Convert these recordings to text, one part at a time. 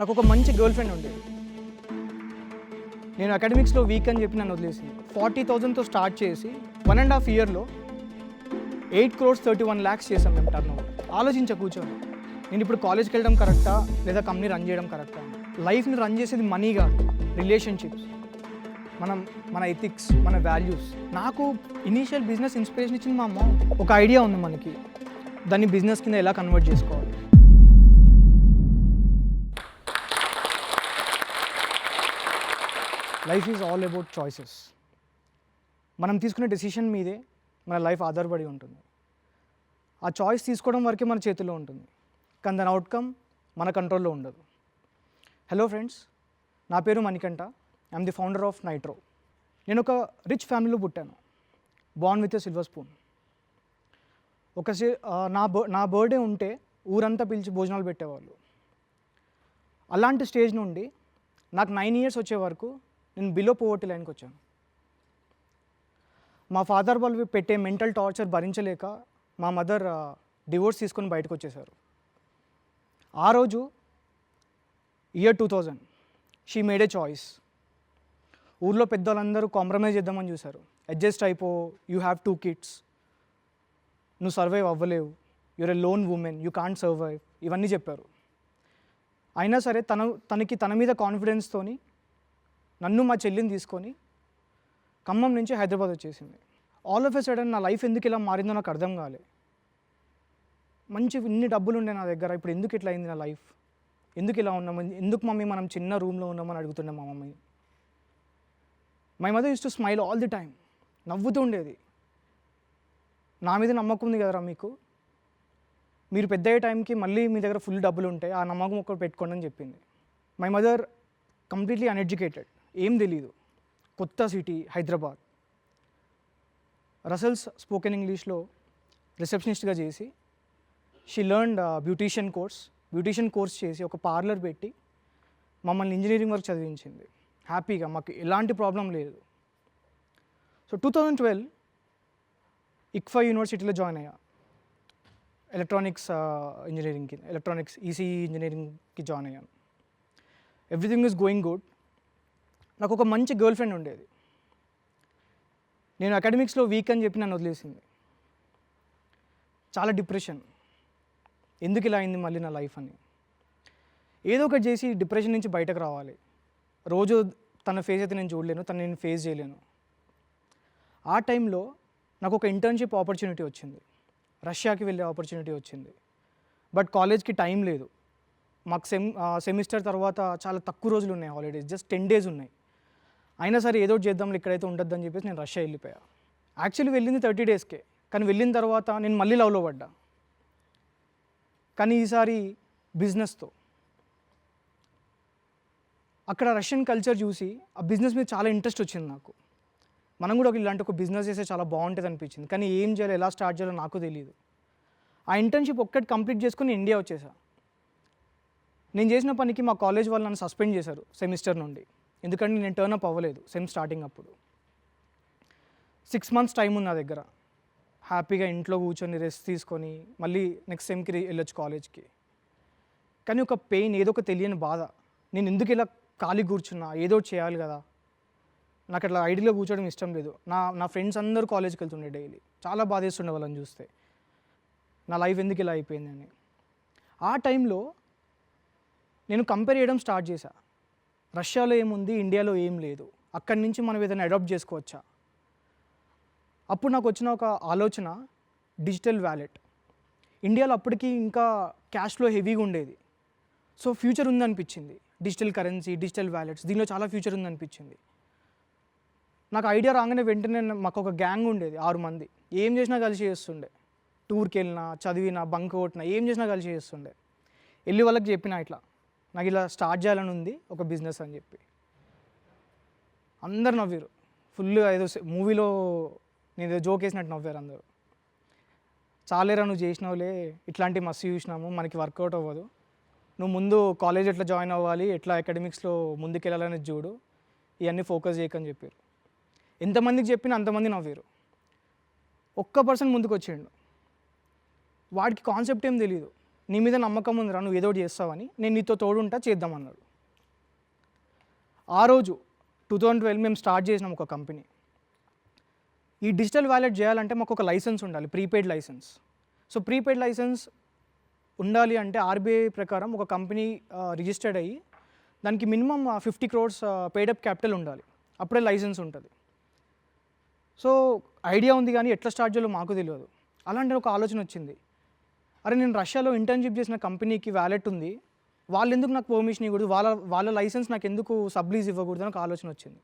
నాకు ఒక మంచి గర్ల్ ఫ్రెండ్ ఉండేది నేను అకాడమిక్స్లో వీక్ అని చెప్పి నన్ను వదిలేసింది. ఫార్టీ థౌజండ్తో స్టార్ట్ చేసి వన్ అండ్ హాఫ్ ఇయర్లో eight crores thirty one lakhs చేసాం మేము టర్న్ ఓవర్. ఆలోచించ కూర్చొని. నేను ఇప్పుడు కాలేజ్కి వెళ్ళడం కరెక్టా? లేదా కంపెనీ రన్ చేయడం కరెక్టా? లైఫ్ని రన్ చేసేది మనీ కాదు రిలేషన్షిప్స్. మనం మన ఎథిక్స్ మన వాల్యూస్. నాకు ఇనీషియల్ బిజినెస్ ఇన్స్పిరేషన్ ఇచ్చింది మా అమ్మ. ఒక ఐడియా ఉంది మనకి. దాన్ని బిజినెస్ కింద ఎలా కన్వర్ట్ చేసుకోవాలి? Life is all about choices మనం తీసుకునే డెసిషన్ మీదే మన లైఫ్ ఆధారపడి ఉంటుంది. ఆ చాయిస్ తీసుకోవడం వరకే మన చేతిలో ఉంటుంది. కానీ దాని అవుట్కమ్ మన కంట్రోల్లో ఉండదు. హలో ఫ్రెండ్స్ నా పేరు Manikanta. I'm the founder of Nitro నేను ఒక రిచ్ ఫ్యామిలీలో పుట్టాను. Born with a silver spoon ఒక సి- నా బర్ నా బర్త్డే ఉంటే ఊరంతా పిలిచి భోజనాలు పెట్టేవాళ్ళు. అలాంటి స్టేజ్ నుండి నాకు నైన్ ఇయర్స్ వచ్చే వరకు నేను బిలో పోవర్టీ లైన్కి వచ్చాను. మా ఫాదర్ వాళ్ళు పెట్టే మెంటల్ టార్చర్ భరించలేక మా మదర్ డివోర్స్ తీసుకొని బయటకు వచ్చేసారు. ఆ రోజు year two thousand she made a choice ఊర్లో పెద్దవాళ్ళందరూ కాంప్రమైజ్ చేద్దామని చూశారు. అడ్జస్ట్ అయిపో యూ హ్యావ్ టూ కిడ్స్ నువ్వు survive అవ్వలేవు you're a lone woman you can't survive ఇవన్నీ చెప్పారు. అయినా సరే తన తనకి తన మీద కాన్ఫిడెన్స్తోని నన్ను మా చెల్లిని తీసుకొని ఖమ్మం నుంచి హైదరాబాద్ వచ్చేసింది. ఆల్ ఆఫ్ ఎ సడన్ నా లైఫ్ ఎందుకు ఇలా మారిందో నాకు అర్థం కాలే. మంచి ఇన్ని డబ్బులు ఉండే నా దగ్గర ఇప్పుడు ఎందుకు ఇట్లా అయింది నా లైఫ్ ఎందుకు ఇలా ఉన్నాము ఎందుకు మమ్మీ మనం చిన్న రూమ్లో ఉన్నామని అడుగుతుండే మా mummy. My mother used to smile all the time నవ్వుతూ ఉండేది. నా మీద నమ్మకం ఉంది కదరా మీకు? మీరు పెద్ద అయ్యే టైంకి మళ్ళీ మీ దగ్గర ఫుల్ డబ్బులు ఉంటాయి ఆ నమ్మకం ఒకటి పెట్టుకోండి అని చెప్పింది. మై మదర్ కంప్లీట్లీ అన్ఎడ్యుకేటెడ్ ఏం తెలీదు. కొత్త సిటీ హైదరాబాద్. రసల్స్ స్పోకెన్ ఇంగ్లీష్లో రిసెప్షనిస్ట్గా చేసి she learned beautician course. Beautician course చేసి ఒక పార్లర్ పెట్టి మమ్మల్ని ఇంజనీరింగ్ వరకు చదివించింది. హ్యాపీగా మాకు ఎలాంటి ప్రాబ్లం లేదు. So two thousand twelve ICFAI యూనివర్సిటీలో జాయిన్ అయ్యా. ఎలక్ట్రానిక్స్ ఇంజనీరింగ్కి ఎలక్ట్రానిక్స్ ఈసీఈ ఇంజనీరింగ్కి జాయిన్ అయ్యాను. Everything is going good. నాకు ఒక మంచి గర్ల్ ఫ్రెండ్ ఉండేది. నేను అకాడమిక్స్లో వీక్ అని చెప్పి నన్ను వదిలేసింది. చాలా డిప్రెషన్. ఎందుకు ఇలా అయింది మళ్ళీ నా లైఫ్ అని. ఏదో ఒకటి చేసి డిప్రెషన్ నుంచి బయటకు రావాలి. రోజు తన ఫేస్ అయితే నేను చూడలేను తను నేను ఫేస్ చేయలేను. ఆ టైంలో నాకు ఒక ఇంటర్న్షిప్ ఆపర్చునిటీ వచ్చింది. రష్యాకి వెళ్ళే ఆపర్చునిటీ వచ్చింది. బట్ కాలేజ్కి టైం లేదు. మాకు సెమ్ సెమిస్టర్ తర్వాత చాలా తక్కువ రోజులు ఉన్నాయి హాలిడేస్ జస్ట్ టెన్ డేస్ ఉన్నాయి. అయినా సరే ఏదో చేద్దాం ఇక్కడైతే ఉండొద్దని చెప్పేసి నేను రష్యా వెళ్ళిపోయా. యాక్చువల్లీ వెళ్ళింది థర్టీ డేస్కే కానీ వెళ్ళిన తర్వాత నేను మళ్ళీ లవ్లో పడ్డా. కానీ ఈసారి బిజినెస్తో అక్కడ రష్యన్ కల్చర్ చూసి ఆ బిజినెస్ మీద చాలా ఇంట్రెస్ట్ వచ్చింది నాకు. మనం కూడా ఒక ఇలాంటి ఒక బిజినెస్ చేస్తే చాలా బాగుంటుంది అనిపించింది. కానీ ఏం చేయాలి ఎలా స్టార్ట్ చేయాలో నాకు తెలియదు ఆ ఇంటర్న్షిప్ ఒక్కటి కంప్లీట్ చేసుకుని ఇండియా వచ్చేసా. నేను చేసిన పనికి మా కాలేజ్ వాళ్ళు నన్ను సస్పెండ్ చేశారు సెమిస్టర్ నుండి. ఎందుకంటే నేను టర్న్ అప్ అవ్వలేదు సెమ్ స్టార్టింగ్ అప్పుడు. సిక్స్ మంత్స్ టైం ఉంది నా దగ్గర. హ్యాపీగా ఇంట్లో కూర్చొని రెస్ట్ తీసుకొని మళ్ళీ నెక్స్ట్ సెమ్కి వెళ్ళొచ్చు కాలేజ్కి కానీ ఒక పెయిన్ ఏదో ఒక తెలియని బాధ. నేను ఎందుకు ఇలా ఖాళీ కూర్చున్నా? ఏదో చేయాలి కదా. నాకు అట్లా ఐడిలో కూర్చోవడం ఇష్టం లేదు. నా నా ఫ్రెండ్స్ అందరూ కాలేజ్కి వెళ్తుండే డైలీ చాలా బాధేస్తుండే వాళ్ళని చూస్తే. నా లైఫ్ ఎందుకు ఇలా అయిపోయింది అని ఆ టైంలో నేను కంపేర్ చేయడం స్టార్ట్ చేశా. రష్యాలో ఏముంది ఇండియాలో ఏం లేదు. అక్కడి నుంచి మనం ఏదైనా అడాప్ట్ చేసుకోవచ్చా? అప్పుడు నాకు వచ్చిన ఒక ఆలోచన డిజిటల్ వ్యాలెట్ ఇండియాలో అప్పటికి ఇంకా క్యాష్లో హెవీగా ఉండేది. సో ఫ్యూచర్ ఉందనిపించింది. డిజిటల్ కరెన్సీ డిజిటల్ వ్యాలెట్స్ దీనిలో చాలా ఫ్యూచర్ ఉందనిపించింది. నాకు ఐడియా రాగానే వెంటనే మాకు ఒక గ్యాంగ్ ఉండేది ఆరు మంది. ఏం చేసినా కలిసి చేస్తుండే. టూర్కి వెళ్ళినా చదివినా బంక్ కొట్టినా ఏం చేసినా కలిసి చేస్తుండే. వెళ్ళి వాళ్ళకి చెప్పిన ఇట్లా. నాకు ఇలా స్టార్ట్ చేయాలని ఉంది ఒక బిజినెస్ అని చెప్పి. అందరు నవ్వారు ఫుల్గా ఏదో మూవీలో నేను ఏదో జోక్ వేసినట్టు నవ్వారు అందరూ. చాలేరా నువ్వు చేసినావులే ఇట్లాంటి మస్తు చూసినాము మనకి వర్కౌట్ అవ్వదు. నువ్వు ముందు కాలేజ్ ఎట్లా జాయిన్ అవ్వాలి ఎట్లా అకాడమిక్స్లో ముందుకెళ్ళాలని చూడు ఇవన్నీ ఫోకస్ చేయకని చెప్పారు. ఎంతమందికి చెప్పినా అంతమంది నవ్వారు. ఒక్క పర్సన్ ముందుకు వచ్చిండు వాడికి కాన్సెప్ట్ ఏం తెలియదు నీ మీద నమ్మకం ఉందిరా నువ్వు ఏదో ఒకటి చేస్తావని. నేను నీతో తోడుంటా చేద్దామన్నాడు ఆ రోజు టూ థౌజండ్ ట్వెల్వ్ మేము స్టార్ట్ చేసినాం ఒక కంపెనీ ఈ డిజిటల్ వ్యాలెట్ చేయాలంటే మాకు ఒక లైసెన్స్ ఉండాలి prepaid licence so prepaid licence ఉండాలి అంటే ఆర్బీఐ ప్రకారం ఒక కంపెనీ రిజిస్టర్డ్ అయ్యి దానికి minimum fifty crores paid up capital ఉండాలి. అప్పుడే లైసెన్స్ ఉంటుంది. సో ఐడియా ఉంది కానీ ఎట్లా స్టార్ట్ చేయాలో మాకు తెలియదు. అలాంటి ఒక ఆలోచన వచ్చింది. అరే నేను రష్యాలో ఇంటర్న్షిప్ చేసిన కంపెనీకి వ్యాలెట్ ఉంది. వాళ్ళు ఎందుకు నాకు పర్మిషన్ ఇవ్వకూడదు? వాళ్ళ వాళ్ళ లైసెన్స్ నాకు ఎందుకు సబ్లీజ్ ఇవ్వకూడదు? అని ఒక ఆలోచన వచ్చింది.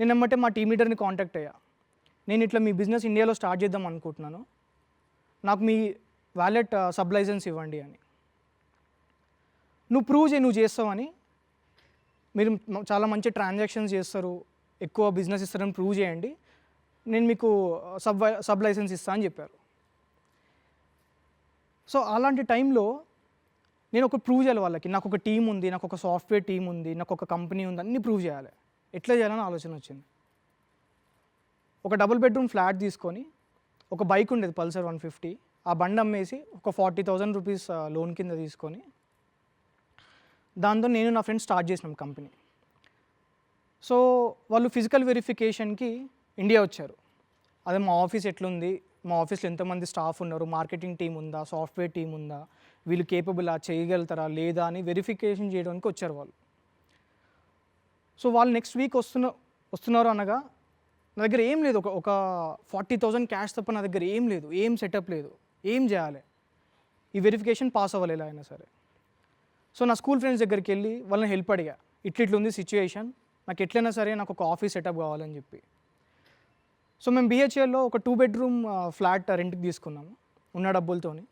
నేను ఎమ్మటే మా టీమ్ లీడర్ని కాంటాక్ట్ అయ్యా. నేను ఇట్లా మీ బిజినెస్ ఇండియాలో స్టార్ట్ చేద్దాం అనుకుంటున్నాను. నాకు మీ వ్యాలెట్ సబ్ లైసెన్స్ ఇవ్వండి అని. నువ్వు ప్రూవ్ చేయి నువ్వు చేస్తావని మీరు చాలా మంచి ట్రాన్సాక్షన్స్ చేస్తారు. ఎక్కువ బిజినెస్ ఇస్తారని ప్రూవ్ చేయండి. నేను మీకు సబ్ సబ్ లైసెన్స్ ఇస్తా అని చెప్పారు. సో అలాంటి టైంలో నేను ఒక ప్రూవ్ చేయాలి వాళ్ళకి. నాకు ఒక టీం ఉంది నాకు ఒక సాఫ్ట్వేర్ టీం ఉంది నాకు ఒక కంపెనీ ఉంది అన్నీ ప్రూవ్ చేయాలి. ఎట్లా చేయాలని ఆలోచన వచ్చింది. ఒక డబుల్ బెడ్రూమ్ ఫ్లాట్ తీసుకొని ఒక బైక్ ఉండేది పల్సర్ వన్ ఫిఫ్టీ ఆ బండి అమ్మేసి ఒక ఫార్టీ థౌజండ్ రూపీస్ లోన్ కింద తీసుకొని దాంతో నేను నా ఫ్రెండ్స్ స్టార్ట్ చేసినాం కంపెనీ సో వాళ్ళు ఫిజికల్ వెరిఫికేషన్కి ఇండియా వచ్చారు. అదే మా ఆఫీస్ ఎట్లుంది మా ఆఫీస్లో ఎంతమంది స్టాఫ్ ఉన్నారు? మార్కెటింగ్ టీం ఉందా? సాఫ్ట్వేర్ టీం ఉందా? వీళ్ళు కేపబుల్ చేయగలుగుతారా? లేదా? అని వెరిఫికేషన్ చేయడానికి వచ్చారు వాళ్ళు. సో వాళ్ళు నెక్స్ట్ వీక్ వస్తున్న వస్తున్నారు అనగా నా దగ్గర ఏం లేదు. ఒక ఒక ఫార్టీ థౌజండ్ క్యాష్ తప్ప నా దగ్గర ఏం లేదు. ఏం సెటప్ లేదు. ఏం చేయాలి? ఈ వెరిఫికేషన్ పాస్ అవ్వాలి ఎలా అయినా సరే. సో నా స్కూల్ ఫ్రెండ్స్ దగ్గరికి వెళ్ళి వాళ్ళని హెల్ప్ అడిగా. ఇట్లా ఇట్లా ఉంది సిచ్యుయేషన్. నాకు ఎట్లయినా సరే నాకు ఒక ఆఫీస్ సెటప్ కావాలని చెప్పి. సో మేము బిహెచ్ఎల్లో ఒక టూ బెడ్రూమ్ ఫ్లాట్ రెంట్కి తీసుకున్నాము ఉన్న డబ్బులతోని.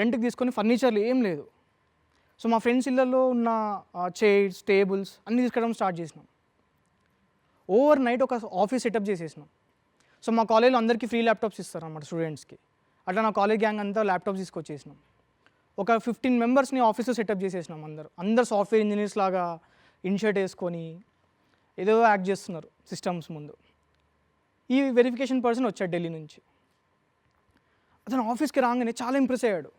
రెంట్కి తీసుకొని ఫర్నిచర్లు ఏం లేదు. సో మా ఫ్రెండ్స్ ఇళ్ళల్లో ఉన్న చైర్స్ టేబుల్స్ అన్నీ తీసుకెళ్ళడం స్టార్ట్ చేసినాం. ఓవర్ నైట్ ఒక ఆఫీస్ సెటప్ చేసేసినాం. సో మా కాలేజ్లో అందరికీ ఫ్రీ ల్యాప్టాప్స్ ఇస్తారు అన్నమాట స్టూడెంట్స్కి అట్లా నా కాలేజ్ గ్యాంగ్ అంతా ల్యాప్టాప్స్ తీసుకొచ్చేసినాం. ఒక ఫిఫ్టీన్ మెంబర్స్ని ఆఫీస్లో సెటప్ చేసేసినాం అందరు. అందరు సాఫ్ట్వేర్ ఇంజనీర్స్ లాగా ఇన్షర్ట్ వేసుకొని ఏదో యాక్ట్ చేస్తున్నారు సిస్టమ్స్ ముందు. ఈ వెరిఫికేషన్ పర్సన్ వచ్చాడు ఢిల్లీ నుంచి. అతను ఆఫీస్కి రాగానే చాలా ఇంప్రెస్ అయ్యాడు.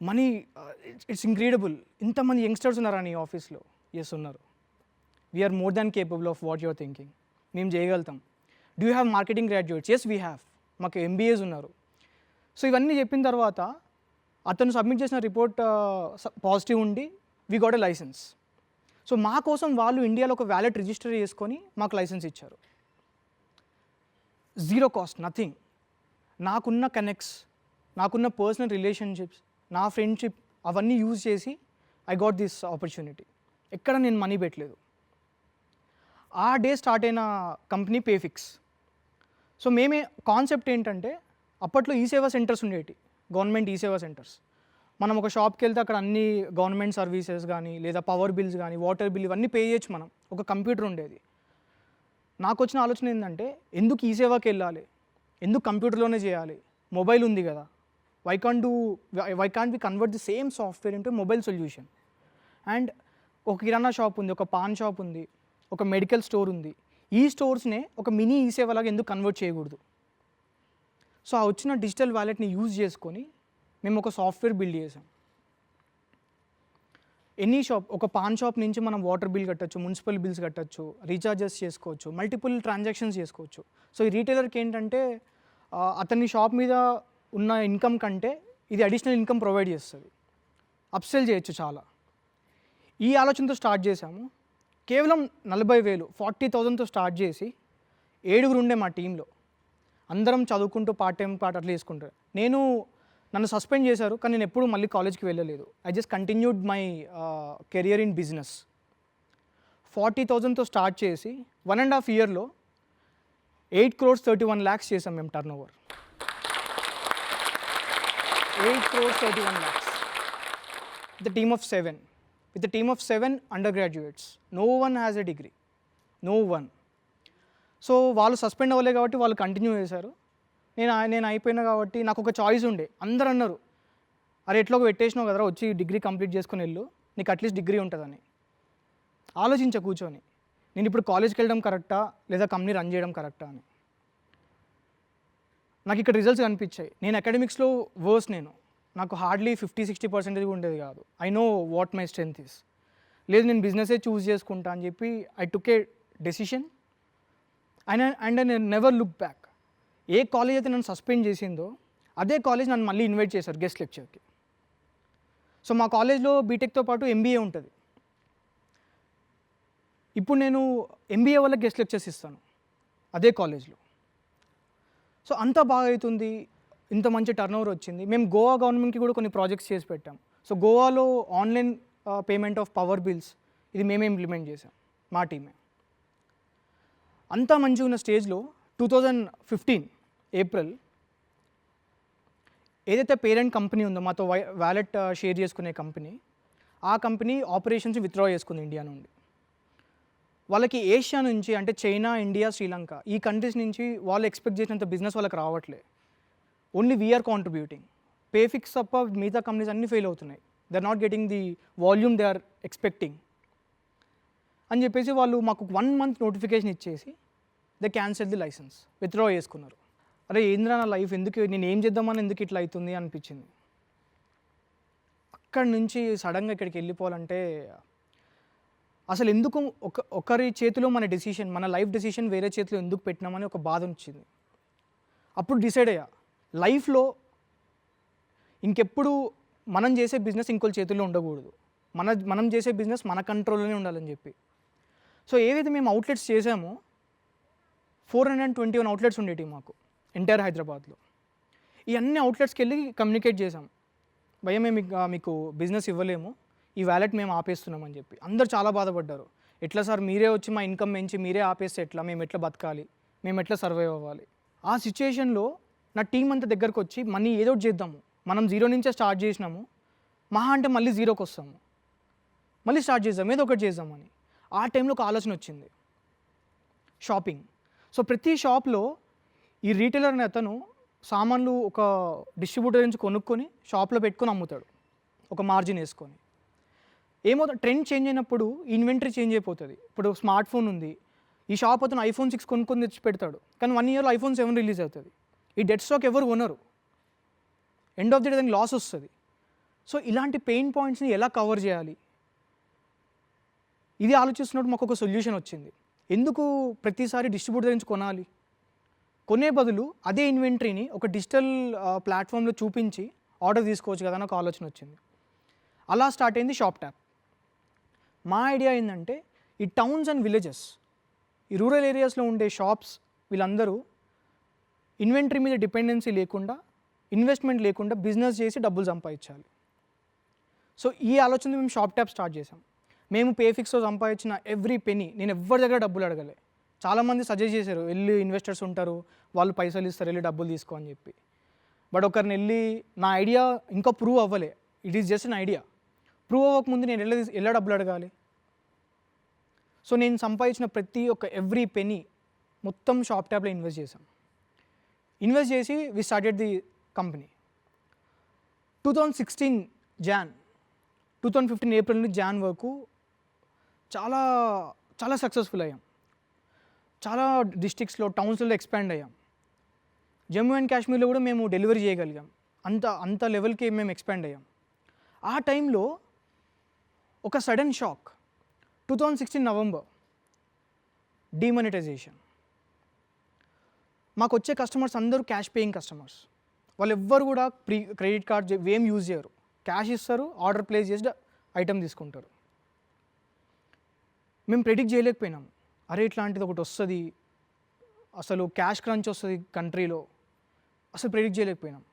మనీ uh, ఇట్స్ ఇంక్రీడబుల్ ఇంతమంది యంగ్స్టర్స్ ఉన్నారా నీ ఆఫీస్లో ఎస్ ఉన్నారు. We're more than capable of what your thinking మేము చేయగలుగుతాం. Do have marketing graduates yes we have మాకు ఎంబీఏస్ ఉన్నారు. సో ఇవన్నీ చెప్పిన తర్వాత అతను సబ్మిట్ చేసిన రిపోర్ట్ పాజిటివ్ uh, ఉండి we got a licence so మా కోసం వాళ్ళు ఇండియాలో ఒక వ్యాలెట్ రిజిస్టర్ చేసుకొని మాకు లైసెన్స్ ఇచ్చారు. జీరో కాస్ట్ నథింగ్ నాకున్న కనెక్ట్స్ నాకున్న పర్సనల్ రిలేషన్షిప్స్ నా ఫ్రెండ్షిప్ అవన్నీ యూజ్ చేసి ఐ గాట్ దిస్ ఆపర్చునిటీ ఎక్కడ నేను మనీ పెట్టలేదు. ఆ డే స్టార్ట్ అయిన కంపెనీ పేఫిక్స్ సో మేమే కాన్సెప్ట్ ఏంటంటే అప్పట్లో ఈ సేవా సెంటర్స్ ఉండేవి గవర్నమెంట్ ఈ సేవా సెంటర్స్ మనం ఒక షాప్కి వెళ్తే అక్కడ అన్ని గవర్నమెంట్ సర్వీసెస్ కానీ లేదా పవర్ బిల్స్ కానీ వాటర్ బిల్ ఇవన్నీ పే చేయొచ్చు మనం. ఒక కంప్యూటర్ ఉండేది. నాకు వచ్చిన ఆలోచన ఏంటంటే ఎందుకు ఈ సేవకి వెళ్ళాలి? ఎందుకు కంప్యూటర్లోనే చేయాలి? మొబైల్ ఉంది కదా. Why can do why can be convert the same software into mobile solution and ఒక కిరాణా షాప్ ఉంది ఒక పాన్ షాప్ ఉంది ఒక మెడికల్ స్టోర్ ఉంది. ఈ స్టోర్స్నే ఒక మినీ ఈ సేవలాగా ఎందుకు కన్వర్ట్ చేయకూడదు? సో ఆ వచ్చిన డిజిటల్ వ్యాలెట్ని యూజ్ చేసుకొని మేము ఒక సాఫ్ట్వేర్ బిల్డ్ చేసాం. ఎనీ షాప్ ఒక పాన్ షాప్ నుంచి మనం వాటర్ బిల్ కట్టచ్చు మున్సిపల్ బిల్స్ కట్టచ్చు రీఛార్జెస్ చేసుకోవచ్చు మల్టిపుల్ ట్రాన్సాక్షన్స్ చేసుకోవచ్చు. సో ఈ రీటైలర్కి ఏంటంటే అతని షాప్ మీద ఉన్న ఇన్కమ్ కంటే ఇది అడిషనల్ ఇన్కమ్ ప్రొవైడ్ చేస్తుంది. అప్సెల్ చేయొచ్చు చాలా. ఈ ఆలోచనతో స్టార్ట్ చేశాము. కేవలం నలభై వేలు ఫార్టీ థౌజండ్తో స్టార్ట్ చేసి ఏడుగురు ఉండే మా టీంలో. అందరం చదువుకుంటూ పార్ట్ టైం పార్ట్ అట్లా చేసుకుంటారు నేను నన్ను సస్పెండ్ చేశారు కానీ నేను ఎప్పుడు మళ్ళీ కాలేజ్కి వెళ్ళలేదు. I just continued my career in business forty థౌజండ్తో start చేసి వన్ అండ్ హాఫ్ ఇయర్లో eight crores thirty one lakhs చేసాం మేము turnover eight crores thirty one lakhs with team of seven with team of seven undergraduates no one has a degree no one so వాళ్ళు suspend అవ్వలే కాబట్టి వాళ్ళు continue చేశారు. నేను నేను అయిపోయినా కాబట్టి నాకు ఒక చాయిస్ ఉండే. అందరు అన్నారు అరే ఎట్లా పెట్టేసినావు కదరా వచ్చి డిగ్రీ కంప్లీట్ చేసుకుని వెళ్ళు నీకు అట్లీస్ట్ డిగ్రీ ఉంటుందని. ఆలోచించ కూర్చొని నేను ఇప్పుడు కాలేజ్కి వెళ్ళడం కరెక్టా లేదా కంపెనీ రన్ చేయడం కరెక్టా? అని. నాకు ఇక్కడ రిజల్ట్స్ కనిపించాయి. నేను అకాడమిక్స్లో వర్స్ నేను. నాకు హార్డ్లీ ఫిఫ్టీ సిక్స్టీ పర్సెంటేజ్ ఉండేది కాదు. I know what my strength is లేదు నేను బిజినెసే చూస్ చేసుకుంటా అని చెప్పి I took a decision and and నేను నెవర్ లుక్ బ్యాక్ ఏ కాలేజ్ అయితే నన్ను సస్పెండ్ చేసిందో అదే కాలేజ్ నన్ను మళ్ళీ ఇన్వైట్ చేశారు గెస్ట్ లెక్చర్కి సో మా కాలేజ్లో బీటెక్తో పాటు ఎంబీఏ ఉంటుంది. ఇప్పుడు నేను ఎంబీఏ వాళ్ళకి గెస్ట్ లెక్చర్స్ ఇస్తాను అదే కాలేజ్లో సో అంతా బాగా అవుతుంది ఇంత మంచి టర్న్ ఓవర్ వచ్చింది. మేము గోవా గవర్నమెంట్కి కూడా కొన్ని ప్రాజెక్ట్స్ చేసి పెట్టాం. సో గోవాలో online payment of power bills ఇది మేమే ఇంప్లిమెంట్ చేసాం మా టీమే అంతా మంచిగా ఉన్న స్టేజ్లో టూ థౌజండ్ ఫిఫ్టీన్ ఏప్రిల్ ఏదైతే పేరెంట్ కంపెనీ ఉందో మాతో వై వ్యాలెట్ షేర్ చేసుకునే కంపెనీ ఆ కంపెనీ ఆపరేషన్స్ విత్డ్రా చేసుకుంది ఇండియా నుండి. వాళ్ళకి ఏషియా నుంచి అంటే చైనా ఇండియా శ్రీలంక ఈ కంట్రీస్ నుంచి వాళ్ళు ఎక్స్పెక్ట్ చేసినంత బిజినెస్ వాళ్ళకి రావట్లే. Only we're contributing. Pay fix తప్ప మిగతా కంపెనీస్ అన్నీ ఫెయిల్ అవుతున్నాయి. They are not getting the volume they are expecting. అని చెప్పేసి వాళ్ళు మాకు వన్ మంత్ నోటిఫికేషన్ ఇచ్చేసి they cancel the licence withdraw చేసుకున్నారు. అరే ఏంద్రా నా లైఫ్? ఎందుకు నేను ఏం చేద్దామని ఎందుకు ఇట్లా అవుతుంది అనిపించింది. అక్కడి నుంచి సడన్గా ఇక్కడికి వెళ్ళిపోవాలంటే అసలు ఎందుకు ఒక ఒకరి చేతిలో మన డెసిషన్ మన లైఫ్ డెసిషన్ వేరే చేతిలో ఎందుకు పెట్టినామని ఒక బాధ వచ్చింది అప్పుడు డిసైడ్ అయ్యా. లైఫ్లో ఇంకెప్పుడు మనం చేసే బిజినెస్ ఇంకోళ్ళ చేతుల్లో ఉండకూడదు. మన మనం చేసే బిజినెస్ మన కంట్రోల్లోనే ఉండాలని చెప్పి. సో ఏవైతే మేము అవుట్లెట్స్ చేసామో four hundred and twenty one outlets ఉండేవి మాకు. ఎంటైర్ హైదరాబాద్లో. ఈ అన్ని అవుట్లెట్స్కి వెళ్ళి కమ్యూనికేట్ చేసాం భయ మేము మీకు బిజినెస్ ఇవ్వలేము. ఈ వ్యాలెట్ మేము ఆపేస్తున్నామని చెప్పి. అందరు చాలా బాధపడ్డారు. ఎట్లా సార్ మీరే వచ్చి మా ఇన్కమ్ పెంచి మీరే ఆపేస్తే ఎట్లా? మేము ఎట్లా బతకాలి? మేము ఎట్లా సర్వైవ్ అవ్వాలి? ఆ సిచ్యుయేషన్లో నా టీం అంతా దగ్గరకు వచ్చి మనీ ఏదో చేద్దాము. మనం జీరో నుంచే స్టార్ట్ చేసినాము. మహా అంటే మళ్ళీ జీరోకి వస్తాము. మళ్ళీ స్టార్ట్ చేద్దాం. ఏదో ఒకటి చేద్దామని ఆ టైంలో ఒక ఆలోచన వచ్చింది. షాపింగ్ సో ప్రతి షాప్లో ఈ రీటైలర్ అనే అతను సామాన్లు ఒక డిస్ట్రిబ్యూటర్ నుంచి కొనుక్కొని షాప్లో పెట్టుకొని అమ్ముతాడు. ఒక మార్జిన్ వేసుకొని. ఏమవుతుంది ట్రెండ్ చేంజ్ అయినప్పుడు ఇన్వెంటరీ చేంజ్ అయిపోతుంది. ఇప్పుడు స్మార్ట్ ఫోన్ ఉంది. ఈ షాప్ అతను ఐఫోన్ సిక్స్ కొనుక్కొని తెచ్చి పెడతాడు. కానీ వన్ ఇయర్లో ఐఫోన్ సెవెన్ రిలీజ్ అవుతుంది. ఈ డెడ్ స్టాక్ ఎవరు కొనరు. ఎండ్ ఆఫ్ ది డే దానికి లాస్ వస్తుంది. సో ఇలాంటి పెయిన్ పాయింట్స్ని ఎలా కవర్ చేయాలి? ఇది ఆలోచిస్తున్నప్పుడు మాకు ఒక సొల్యూషన్ వచ్చింది. ఎందుకు ప్రతిసారి డిస్ట్రిబ్యూటర్ నుంచి కొనాలి? కొనే బదులు అదే ఇన్వెంటరీని ఒక డిజిటల్ ప్లాట్ఫామ్లో చూపించి ఆర్డర్ తీసుకోవచ్చు కదా అని ఒక ఆలోచన వచ్చింది. అలా స్టార్ట్ అయింది షాప్ ట్యాప్. మా ఐడియా ఏంటంటే ఈ టౌన్స్ అండ్ విలేజెస్ ఈ రూరల్ ఏరియాస్లో ఉండే షాప్స్ వీళ్ళందరూ ఇన్వెంటరీ మీద డిపెండెన్సీ లేకుండా ఇన్వెస్ట్మెంట్ లేకుండా బిజినెస్ చేసి డబ్బులు సంపాదించాలి. సో ఈ ఆలోచన మేము షాప్ ట్యాప్ స్టార్ట్ చేసాం మేము పే ఫిక్స్తో సంపాదించిన ఎవ్రీ పెనీ నేను ఎవరి దగ్గర డబ్బులు అడగలే. చాలామంది సజెస్ట్ చేశారు వెళ్ళి ఇన్వెస్టర్స్ ఉంటారు వాళ్ళు పైసలు ఇస్తారు వెళ్ళి డబ్బులు తీసుకో అని చెప్పి. బట్ ఒకరిని వెళ్ళి నా ఐడియా ఇంకా ప్రూవ్ అవ్వలే. It is just an idea prove అవ్వకముందు నేను ఎలా ఎలా డబ్బులు అడగాలి. సో నేను సంపాదించిన ప్రతి ఒక్క ఎవ్రీ పెనీ మొత్తం షాప్ ట్యాప్లో ఇన్వెస్ట్ చేశాం. ఇన్వెస్ట్ చేసి we started the company two thousand sixteen Jan two thousand fifteen April నుండి జాన్ వరకు చాలా చాలా సక్సెస్ఫుల్ అయ్యాం. చాలా డిస్టిక్స్లో టౌన్స్లో ఎక్స్పాండ్ అయ్యాం. జమ్మూ అండ్ కాశ్మీర్లో కూడా మేము డెలివరీ చేయగలిగాం. అంత అంత లెవెల్కి మేము ఎక్స్పాండ్ అయ్యాం. ఆ టైంలో ఒక sudden shock two thousand sixteen November demonetisation మాకు వచ్చే కస్టమర్స్ అందరూ క్యాష్ పేయింగ్ కస్టమర్స్ వాళ్ళు ఎవ్వరు కూడా ప్రీ క్రెడిట్ కార్డ్ ఏం యూజ్ చేయరు. క్యాష్ ఇస్తారు ఆర్డర్ ప్లేస్ చేసి ఐటమ్ తీసుకుంటారు. మేము ప్రెడిక్ట్ చేయలేకపోయినాం. అరే ఇట్లాంటిది ఒకటి వస్తుంది. అసలు క్యాష్ క్రంచ్ వస్తుంది కంట్రీలో. అసలు predict చేయలేకపోయినాం.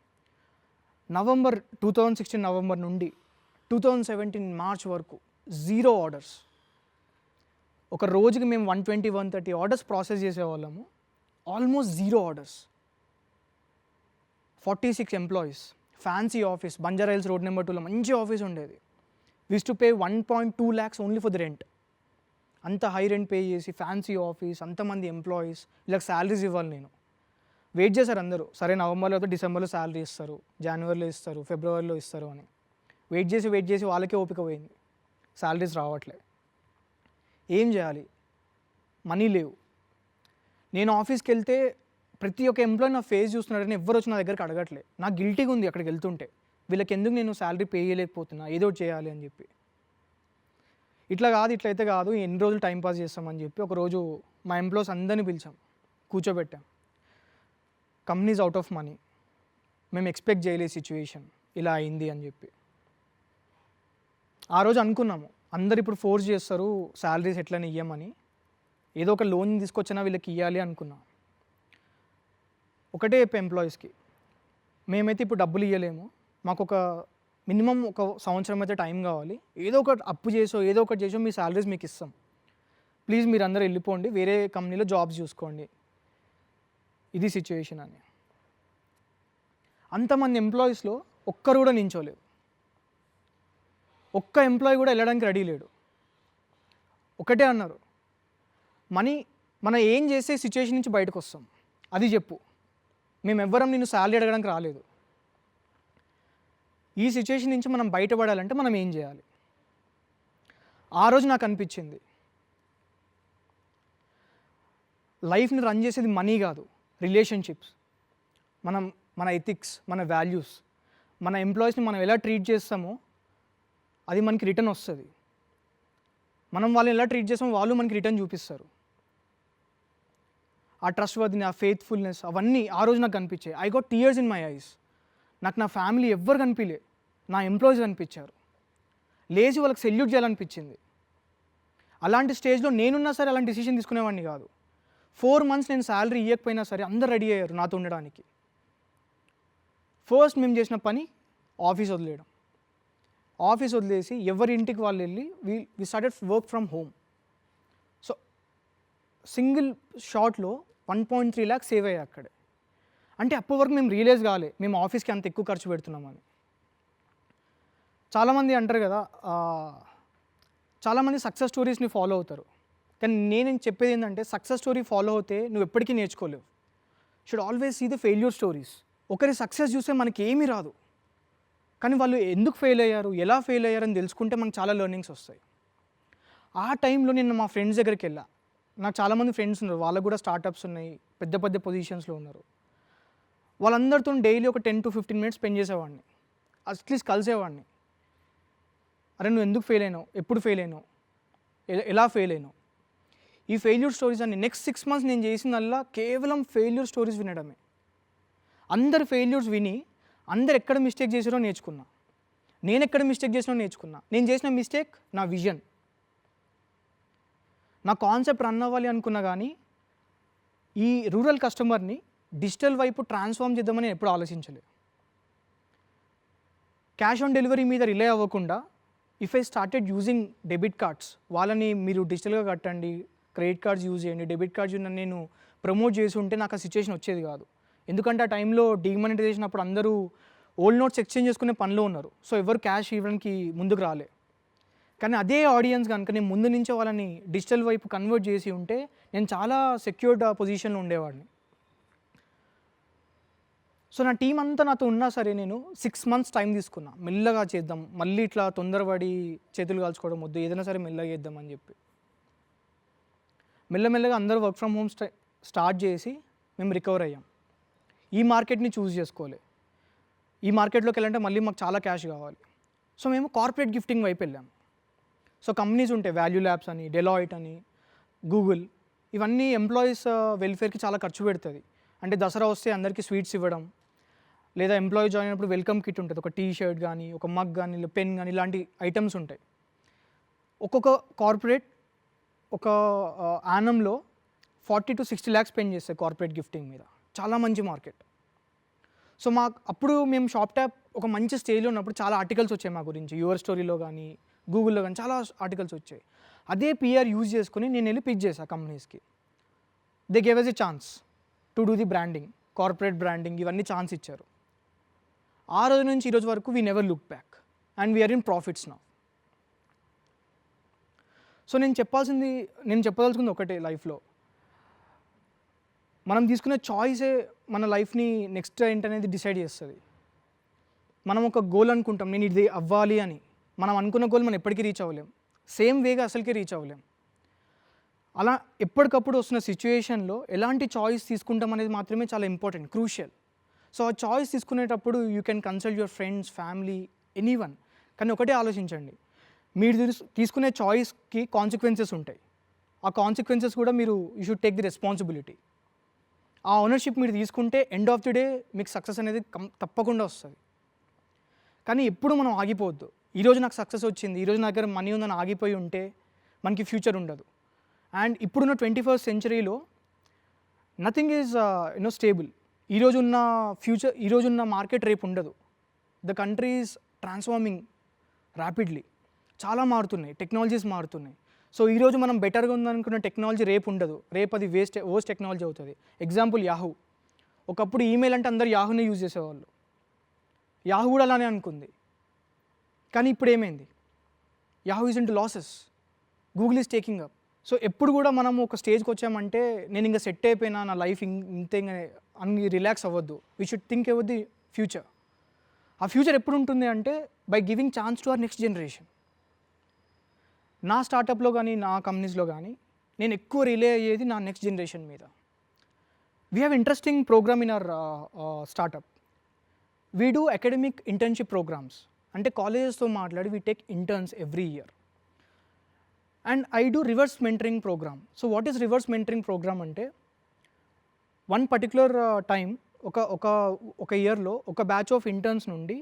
November two thousand sixteen November నుండి టూ థౌజండ్ సెవెంటీన్ మార్చ్ వరకు జీరో ఆర్డర్స్. ఒక రోజుకి మేము one twenty one thirty orders process చేసేవాళ్ళము. Almost zero orders. Forty six employees fancy office Banjara road number టూలో మంచి ఆఫీస్ ఉండేది. Was to pay one point two lakhs only for the rent అంత high rent pay చేసి fancy office అంతమంది employees వీళ్ళకి salaries ఇవ్వాలి నేను. వెయిట్ చేశారు అందరూ. సరే నవంబర్లో అయితే డిసెంబర్లో శాలరీ ఇస్తారు. జనవరిలో ఇస్తారు. ఫిబ్రవరిలో ఇస్తారు అని. వెయిట్ చేసి వెయిట్ చేసి వాళ్ళకే ఓపిక పోయింది. శాలరీస్ రావట్లే. ఏం చేయాలి? మనీ లేవు. నేను ఆఫీస్కి వెళ్తే ప్రతి ఒక్క ఎంప్లాయీ నా ఫేస్ చూస్తున్నాడని ఎవరు వచ్చి నా దగ్గరికి అడగట్లే. నాకు గిల్టీగా ఉంది అక్కడికి వెళ్తుంటే. వీళ్ళకి ఎందుకు నేను శాలరీ పే చేయలేకపోతున్నా? ఏదో ఒకటి చేయాలి అని చెప్పి. ఇట్లా కాదు ఇట్లయితే కాదు ఎన్ని రోజులు టైం పాస్ చేస్తామని చెప్పి ఒకరోజు మా ఎంప్లాయీస్ అందరినీ పిలిచాం కూర్చోబెట్టాం. కంపెనీస్ అవుట్ ఆఫ్ మనీ మేము ఎక్స్పెక్ట్ చేయలేదు సిచ్యువేషన్ ఇలా అయింది అని చెప్పి. ఆ రోజు అనుకున్నాము అందరు ఇప్పుడు ఫోర్స్ చేస్తారు శాలరీస్ ఎట్లని ఇవ్వమని ఏదో ఒక లోన్ తీసుకొచ్చినా వీళ్ళకి ఇవ్వాలి అనుకున్నాం. ఒకటే చెప్పి ఎంప్లాయీస్కి మేమైతే ఇప్పుడు డబ్బులు ఇవ్వలేము మాకు ఒక మినిమం ఒక సంవత్సరం అయితే టైం కావాలి. ఏదో ఒకటి అప్పు చేసో ఏదో ఒకటి చేసో మీ శాలరీస్ మీకు ఇస్తాం. ప్లీజ్ మీరు అందరూ వెళ్ళిపోండి వేరే కంపెనీలో జాబ్స్ చూసుకోండి. ఇది సిచ్యువేషన్ అని. అంతమంది ఎంప్లాయీస్లో ఒక్కరు కూడా నించోలేవు ఒక్క ఎంప్లాయీ కూడా వెళ్ళడానికి రెడీ లేడు. ఒకటే అన్నారు. మనీ మనం ఏం చేసే సిచ్యువేషన్ నుంచి బయటకు వస్తాం? అది చెప్పు. మేము ఎవ్వరం నిన్ను శాలరీ అడగడానికి రాలేదు. ఈ సిచ్యువేషన్ నుంచి మనం బయటపడాలంటే మనం ఏం చేయాలి? ఆ రోజు నాకు అనిపించింది. లైఫ్ని రన్ చేసేది మనీ కాదు రిలేషన్షిప్స్ మనం మన ఎథిక్స్ మన వాల్యూస్ మన ఎంప్లాయీస్ని మనం ఎలా ట్రీట్ చేస్తామో అది మనకి రిటర్న్ వస్తుంది. మనం వాళ్ళని ఎలా ట్రీట్ చేస్తామో వాళ్ళు మనకి రిటర్న్ చూపిస్తారు. ఆ ట్రస్ట్ వర్దిని ఆ ఫెయిత్ఫుల్నెస్ అవన్నీ ఆ రోజు నాకు కనిపించాయి I got tears in my eyes నాకు నా ఫ్యామిలీ ఎవ్వరు కనిపించలే నా ఎంప్లాయీస్ కనిపించారు. లేచి వాళ్ళకి సెల్యూట్ చేయాలనిపించింది. అలాంటి స్టేజ్లో నేనున్నా సరే అలాంటి డిసిషన్ తీసుకునేవాడిని కాదు. ఫోర్ మంత్స్ నేను శాలరీ ఇవ్వకపోయినా సరే అందరు రెడీ అయ్యారు నాతో ఉండడానికి. ఫస్ట్ మేము చేసిన పని ఆఫీస్ వదిలేయడం. ఆఫీస్ వదిలేసి ఎవరి ఇంటికి వాళ్ళు వెళ్ళి we we started work from home so single షాట్లో one point three lakhs save అయ్యాయి అక్కడే. అంటే అప్పటి వరకు మేము రియలైజ్ కాలే. మేము ఆఫీస్కి అంత ఎక్కువ ఖర్చు పెడుతున్నామని చాలామంది అంటారు కదా చాలామంది సక్సెస్ స్టోరీస్ని ఫాలో అవుతారు. కానీ నేను చెప్పేది ఏంటంటే సక్సెస్ స్టోరీ ఫాలో అవుతే నువ్వు ఎప్పటికీ నేర్చుకోలేవు. Should always see the failure stories ఒకరి సక్సెస్ చూస్తే మనకి ఏమీ రాదు. కానీ వాళ్ళు ఎందుకు ఫెయిల్ అయ్యారు ఎలా ఫెయిల్ అయ్యారని తెలుసుకుంటే మనకు చాలా లెర్నింగ్స్ వస్తాయి. ఆ టైంలో నేను మా ఫ్రెండ్స్ దగ్గరికి వెళ్ళా. నాకు చాలామంది ఫ్రెండ్స్ ఉన్నారు. వాళ్ళకు కూడా స్టార్టప్స్ ఉన్నాయి. పెద్ద పెద్ద పొజిషన్స్లో ఉన్నారు. వాళ్ళందరితో డైలీ ఒక ten to fifteen minutes spend చేసేవాడిని. అట్లీస్ట్ కలిసేవాడిని. అరే నువ్వు ఎందుకు ఫెయిల్ అయినావు? ఎప్పుడు ఫెయిల్ అయినావు? ఎలా ఫెయిల్ అయినావు? ఈ ఫెయిల్యూర్ స్టోరీస్ అన్ని నెక్స్ట్ సిక్స్ మంత్స్ నేను చేసినల్లా కేవలం ఫెయిల్యూర్ స్టోరీస్ వినడమే. అందరు ఫెయిల్యూర్స్ విని అందరు ఎక్కడ మిస్టేక్ చేసారో నేర్చుకున్నా. నేను ఎక్కడ మిస్టేక్ చేసినా నేర్చుకున్నా. నేను చేసిన మిస్టేక్ నా విజన్. నా కాన్సెప్ట్ రన్ అవ్వాలి అనుకున్నా కానీ ఈ రూరల్ కస్టమర్ని డిజిటల్ వైపు ట్రాన్స్ఫార్మ్ చేద్దామని ఎప్పుడు ఆలోచించలేదు. క్యాష్ ఆన్ డెలివరీ మీద రిలే అవ్వకుండా if I started using debit cards వాళ్ళని మీరు డిజిటల్గా కట్టండి క్రెడిట్ కార్డ్స్ యూజ్ చేయండి డెబిట్ కార్డ్స్ ఉన్న నేను ప్రమోట్ చేసి ఉంటే నాకు ఆ సిచ్యువేషన్ వచ్చేది కాదు. ఎందుకంటే ఆ టైంలో డిమానిటైజేషన్ అప్పుడు అందరూ ఓల్డ్ నోట్స్ ఎక్స్చేంజ్ చేసుకునే పనిలో ఉన్నారు. సో ఎవరు క్యాష్ ఇవ్వడానికి ముందుకు రాలే. కానీ అదే ఆడియన్స్ కనుక నేను ముందు నుంచే వాళ్ళని డిజిటల్ వైపు కన్వర్ట్ చేసి ఉంటే నేను చాలా సెక్యూర్డ్ పొజిషన్లో ఉండేవాడిని. సో నా టీం అంతా నాతో ఉన్నా సరే నేను సిక్స్ మంత్స్ టైం తీసుకున్నా. మెల్లగా చేద్దాం మళ్ళీ ఇట్లా తొందరపడి చేతులు కాల్చుకోవడం వద్దు ఏదైనా సరే మెల్లగా చేద్దాం అని చెప్పి. మెల్లమెల్లగా అందరూ వర్క్ ఫ్రమ్ హోమ్ స్టార్ట్ చేసి మేము రికవర్ అయ్యాం. ఈ మార్కెట్ని చూస్ చేసుకోవాలి. ఈ మార్కెట్లోకి వెళ్ళాలంటే మళ్ళీ మాకు చాలా క్యాష్ కావాలి. సో మేము కార్పొరేట్ గిఫ్టింగ్ వైపు వెళ్ళాం. సో కంపెనీస్ ఉంటాయి వాల్యూ ల్యాబ్స్ అని డెలాయిట్ అని గూగుల్ ఇవన్నీ ఎంప్లాయీస్ వెల్ఫేర్కి uh, చాలా ఖర్చు పెడుతుంది. అంటే దసరా వస్తే అందరికీ స్వీట్స్ ఇవ్వడం లేదా ఎంప్లాయీ జాయిన్ అయినప్పుడు వెల్కమ్ కిట్ ఉంటుంది. ఒక టీ షర్ట్ కానీ ఒక మగ్ కానీ పెన్ కానీ ఇలాంటి ఐటమ్స్ ఉంటాయి. ఒక్కొక్క కార్పొరేట్ ఒక యానంలో forty to sixty lakhs spend చేస్తాయి కార్పొరేట్ గిఫ్టింగ్ మీద. చాలా మంచి మార్కెట్ సో మా అప్పుడు మేము షాప్ ట్యాప్ ఒక మంచి స్టేజ్లో ఉన్నప్పుడు చాలా ఆర్టికల్స్ వచ్చాయి మా గురించి. యువర్ స్టోరీలో కానీ గూగుల్లో కానీ చాలా ఆర్టికల్స్ వచ్చాయి. అదే పిఆర్ యూజ్ చేసుకుని నేను వెళ్ళి పిచ్ చేశాను కంపెనీస్కి they gave us a chance to do the branding corporate branding ఇవన్నీ ఛాన్స్ ఇచ్చారు. ఆ రోజు నుంచి ఈరోజు వరకు we never look back and we are in profits నా సో నేను చెప్పాల్సింది నేను చెప్పదలుచుకుంది ఒకటే లైఫ్లో. మనం తీసుకునే చాయిసే మన లైఫ్ని నెక్స్ట్ ఏంటనేది డిసైడ్ చేస్తుంది. మనం ఒక గోల్ అనుకుంటాం నేను ఇది అవ్వాలి అని. మనం అనుకున్న గోల్ మనం ఎప్పటికీ రీచ్ అవ్వలేం. సేమ్ వేగా అసలుకి రీచ్ అవ్వలేం. అలా ఎప్పటికప్పుడు వస్తున్న సిచ్యువేషన్లో ఎలాంటి చాయిస్ తీసుకుంటాం అనేది మాత్రమే చాలా ఇంపార్టెంట్ క్రూషియల్ సో ఆ చాయిస్ తీసుకునేటప్పుడు you can consult your friends family anyone కానీ ఒకటే ఆలోచించండి. మీరు తీసుకునే చాయిస్కి కాన్సిక్వెన్సెస్ ఉంటాయి. ఆ కాన్సిక్వెన్సెస్ కూడా మీరు you should take the responsibility ఆ ఓనర్షిప్ మీరు తీసుకుంటే ఎండ్ ఆఫ్ ది డే మీకు సక్సెస్ అనేది కం తప్పకుండా వస్తుంది. కానీ ఎప్పుడు మనం ఆగిపోవద్దు. ఈరోజు నాకు సక్సెస్ వచ్చింది ఈరోజు నా దగ్గర మనీ ఉందని ఆగిపోయి ఉంటే మనకి ఫ్యూచర్ ఉండదు. అండ్ ఇప్పుడున్న twenty first సెంచరీలో nothing is you know stable ఈరోజు ఉన్న ఫ్యూచర్ ఈరోజు ఉన్న మార్కెట్ రేపు ఉండదు. The country is transforming rapidly. చాలా మారుతున్నాయి టెక్నాలజీస్ మారుతున్నాయి. సో ఈరోజు మనం బెటర్గా ఉందనుకున్న టెక్నాలజీ రేపు ఉండదు. రేపు అది వేస్ట్ ఓస్ట్ టెక్నాలజీ అవుతుంది. Example Yahoo. ఒకప్పుడు ఈమెయిల్ అంటే అందరు యాహూనే యూజ్ చేసేవాళ్ళు. యాహూ కూడా అలానే అనుకుంది. కానీ ఇప్పుడు ఏమైంది? Yahoo is in losses Google is taking up so ఎప్పుడు కూడా మనం ఒక స్టేజ్కి వచ్చామంటే నేను ఇంకా సెట్ అయిపోయినా నా లైఫ్ ఇంతే ఇంకా అని రిలాక్స్ అవ్వద్దు. వీ షుడ్ థింక్ అవ్వద్దు ది ఫ్యూచర్ ఆ ఫ్యూచర్ ఎప్పుడు ఉంటుంది అంటే by giving chance to our next generation నా స్టార్టప్లో కానీ నా కంపెనీస్లో కానీ నేను ఎక్కువ రిలే అయ్యేది నా నెక్స్ట్ జనరేషన్ మీద. We have interesting program in our startup we do academic internship programs అంటే కాలేజెస్తో మాట్లాడి we take interns every year and I do reverse mentoring program so what is reverse mentoring program అంటే one particular time ఒక ఒక ఒక ఇయర్లో ఒక batch of interns నుండి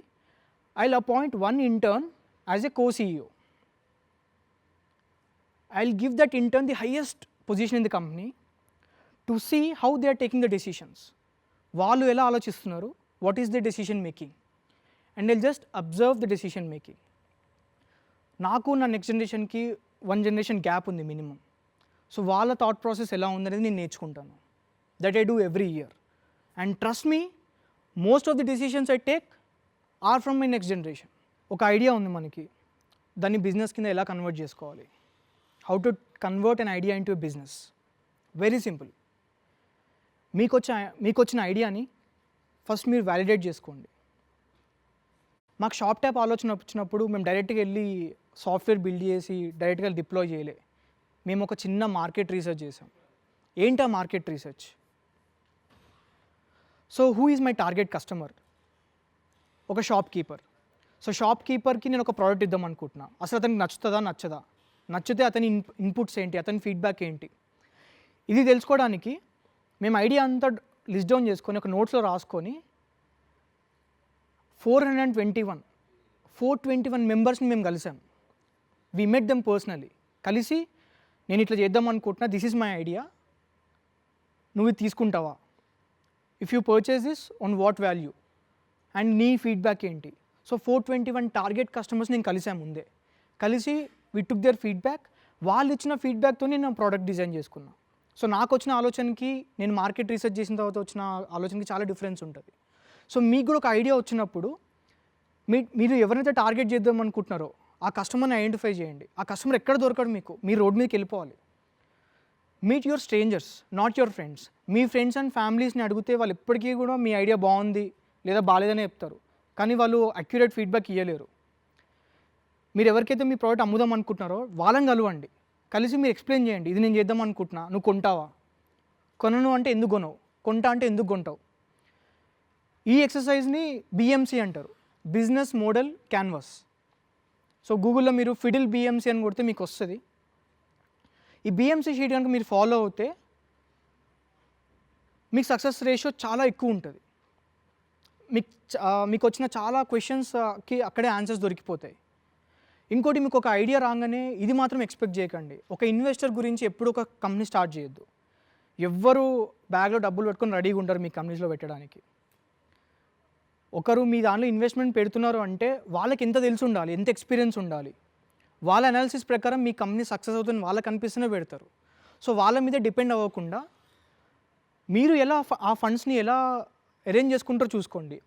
I appoint one intern as a co CEO I give that intern the highest position in the company to see how they are taking the decisions వాళ్ళు ఎలా ఆలోచిస్తున్నారు? What is the decision making and I'll just observe the decision making నాకు నా next జనరేషన్కి one generation gap ఉంది minimum so వాళ్ళ thought process ఎలా ఉందనేది నేను నేర్చుకుంటాను. That I do every year and trust me most of the decisions I take are from my next generation ఒక ఐడియా ఉంది మనకి. దాన్ని బిజినెస్ కింద ఎలా కన్వర్ట్ చేసుకోవాలి? How to convert an idea into business very simple మీకు వచ్చిన మీకు వచ్చిన ఐడియాని ఫస్ట్ మీరు వ్యాలిడేట్ చేసుకోండి. మాకు షాప్ ట్యాప్ ఆలోచన వచ్చినప్పుడు మేము డైరెక్ట్గా వెళ్ళి సాఫ్ట్వేర్ బిల్డ్ చేసి డైరెక్ట్గా డిప్లాయ్ చేయలే. మేము ఒక చిన్న మార్కెట్ రీసెర్చ్ చేసాం. ఏంటి ఆ market research so who is my target customer ఒక షాప్ కీపర్ సో షాప్ కీపర్కి నేను ఒక ప్రోడక్ట్ ఇద్దాం అనుకుంటున్నా. అసలు అతనికి నచ్చుతుందా నచ్చదా? నచ్చితే అతని ఇన్ ఇన్పుట్స్ ఏంటి? అతని ఫీడ్బ్యాక్ ఏంటి? ఇది తెలుసుకోవడానికి మేము ఐడియా అంతా లిస్ట్ డౌన్ చేసుకొని ఒక నోట్స్లో రాసుకొని four hundred and twenty one four twenty one మెంబర్స్ని మేము కలిసాం. వి మెట్ దెమ్ పర్సనలీ కలిసి నేను ఇట్లా చేద్దాం అనుకుంటున్నా దిస్ ఈజ్ మై ఐడియా నువ్వు తీసుకుంటావా? If you purchase this on what value and నీ ఫీడ్బ్యాక్ ఏంటి? So four twenty one target customers నేను కలిసా ముందే. కలిసి వి టుక్ దేర్ ఫీడ్బ్యాక్ వాళ్ళు ఇచ్చిన ఫీడ్బ్యాక్తో నేను ప్రోడక్ట్ డిజైన్ చేసుకున్నా. సో నాకు వచ్చిన ఆలోచనకి నేను మార్కెట్ రీసెర్చ్ చేసిన తర్వాత వచ్చిన ఆలోచనకి చాలా డిఫరెన్స్ ఉంటుంది. సో మీకు కూడా ఒక ఐడియా వచ్చినప్పుడు మీ మీరు ఎవరైతే టార్గెట్ చేద్దాం అనుకుంటున్నారో ఆ కస్టమర్ని ఐడెంటిఫై చేయండి. ఆ కస్టమర్ ఎక్కడ దొరకడు మీకు? మీ రోడ్ మీదకి వెళ్ళిపోవాలి. Meet your strangers not your friends me friends and ఫ్యామిలీస్ని అడిగితే వాళ్ళు ఎప్పటికీ కూడా మీ ఐడియా బాగుంది లేదా బాగాలేదని చెప్తారు. కానీ వాళ్ళు అక్యురేట్ ఫీడ్బ్యాక్ ఇవ్వలేరు మీరు ఎవరికైతే మీ ప్రోడక్ట్ అమ్ముదాం అనుకుంటున్నారో వాళ్ళని కలవండి. కలిసి మీరు ఎక్స్ప్లెయిన్ చేయండి. ఇది నేను చేద్దాం అనుకుంటున్నా నువ్వు కొంటావా? కొనను అంటే ఎందుకు కొనవు? కొంటా అంటే ఎందుకు కొంటావు? ఈ ఎక్సర్సైజ్ని బిఎంసీ అంటారు. బిజినెస్ మోడల్ క్యాన్వాస్ సో గూగుల్లో మీరు ఫిడిల్ బిఎంసీ అని కొడితే మీకు వస్తుంది. ఈ బిఎంసీ షీట్ కనుక మీరు ఫాలో అవుతే మీకు సక్సెస్ రేషియో చాలా ఎక్కువ ఉంటుంది. మీకు మీకు వచ్చిన చాలా క్వశ్చన్స్కి అక్కడే ఆన్సర్స్ దొరికిపోతాయి. ఇంకోటి మీకు ఒక ఐడియా రాగానే ఇది మాత్రం ఎక్స్పెక్ట్ చేయకండి. ఒక ఇన్వెస్టర్ గురించి ఎప్పుడు ఒక కంపెనీ స్టార్ట్ చేయొద్దు. ఎవ్వరు బ్యాగ్లో డబ్బులు పెట్టుకొని రెడీగా ఉంటారు మీ కంపెనీస్లో పెట్టడానికి. ఒకరు మీ దాంట్లో ఇన్వెస్ట్మెంట్ పెడుతున్నారు అంటే వాళ్ళకి ఎంత తెలిసి ఉండాలి ఎంత ఎక్స్పీరియన్స్ ఉండాలి. వాళ్ళ అనాలిసిస్ ప్రకారం మీ కంపెనీ సక్సెస్ అవుతుంది వాళ్ళకి అనిపిస్తూనే పెడతారు. సో వాళ్ళ మీద డిపెండ్ అవ్వకుండా మీరు ఎలా ఆ ఫండ్స్ని ఎలా అరేంజ్ చేసుకుంటారో చూసుకోండి.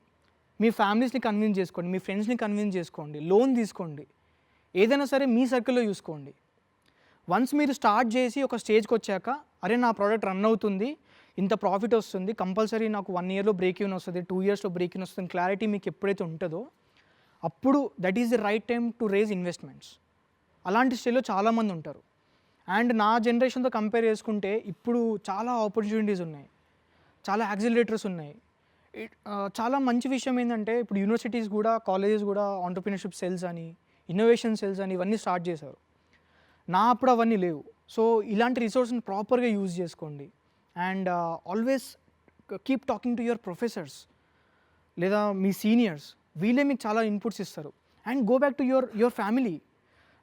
మీ ఫ్యామిలీస్ని కన్విన్స్ చేసుకోండి మీ ఫ్రెండ్స్ని కన్విన్స్ చేసుకోండి లోన్ తీసుకోండి. ఏదైనా సరే మీ సర్కిల్లో చూసుకోండి వన్స్ మీరు స్టార్ట్ చేసి ఒక స్టేజ్కి వచ్చాక అరే నా ప్రోడక్ట్ రన్ అవుతుంది ఇంత ప్రాఫిట్ వస్తుంది కంపల్సరీ నాకు వన్ ఇయర్లో బ్రేక్ ఇన్ వస్తుంది టూ ఇయర్స్లో బ్రేక్ ఇన్ వస్తుంది క్లారిటీ మీకు ఎప్పుడైతే ఉంటుందో అప్పుడు that is the right time to raise investments అలాంటి స్టేజ్లో చాలామంది ఉంటారు. అండ్ నా జనరేషన్తో కంపేర్ చేసుకుంటే ఇప్పుడు చాలా ఆపర్చునిటీస్ ఉన్నాయి. చాలా యాక్సిలరేటర్స్ ఉన్నాయి. చాలా మంచి విషయం ఏంటంటే ఇప్పుడు యూనివర్సిటీస్ కూడా కాలేజెస్ కూడా ఆంటర్ప్రినర్షిప్ సెల్స్ అని ఇన్నోవేషన్ సెల్స్ అని ఇవన్నీ స్టార్ట్ చేశారు. నా అప్పుడు అవన్నీ లేవు. సో ఇలాంటి రిసోర్స్ని ప్రాపర్గా యూజ్ చేసుకోండి. And always keep talking to your professors లేదా మీ సీనియర్స్ వీళ్ళే మీకు చాలా ఇన్పుట్స్ ఇస్తారు. And go back to your your family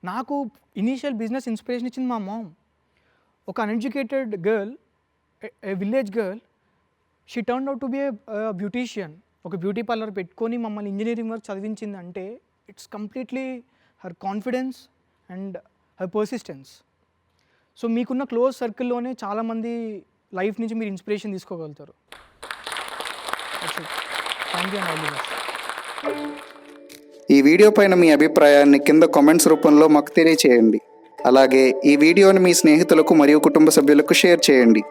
నాకు ఇనీషియల్ బిజినెస్ ఇన్స్పిరేషన్ ఇచ్చింది మా మామ్ ఒక uneducated girl a village girl she turn out to be beautician ఒక బ్యూటీ పార్లర్ పెట్టుకొని మమ్మల్ని ఇంజనీరింగ్ వర్క్ చదివించింది అంటే it's completely her confidence and her persistence so మీకున్న క్లోజ్ సర్కిల్లోనే చాలామంది లైఫ్ నుంచి మీరు ఇన్స్పిరేషన్ తీసుకోగలుగుతారు. థ్యాంక్ యూ అండ్ ఈ వీడియో పైన మీ అభిప్రాయాన్ని కింద కామెంట్స్ రూపంలో మాకు తెలియచేయండి. అలాగే ఈ వీడియోని మీ స్నేహితులకు మరియు కుటుంబ సభ్యులకు షేర్ చేయండి.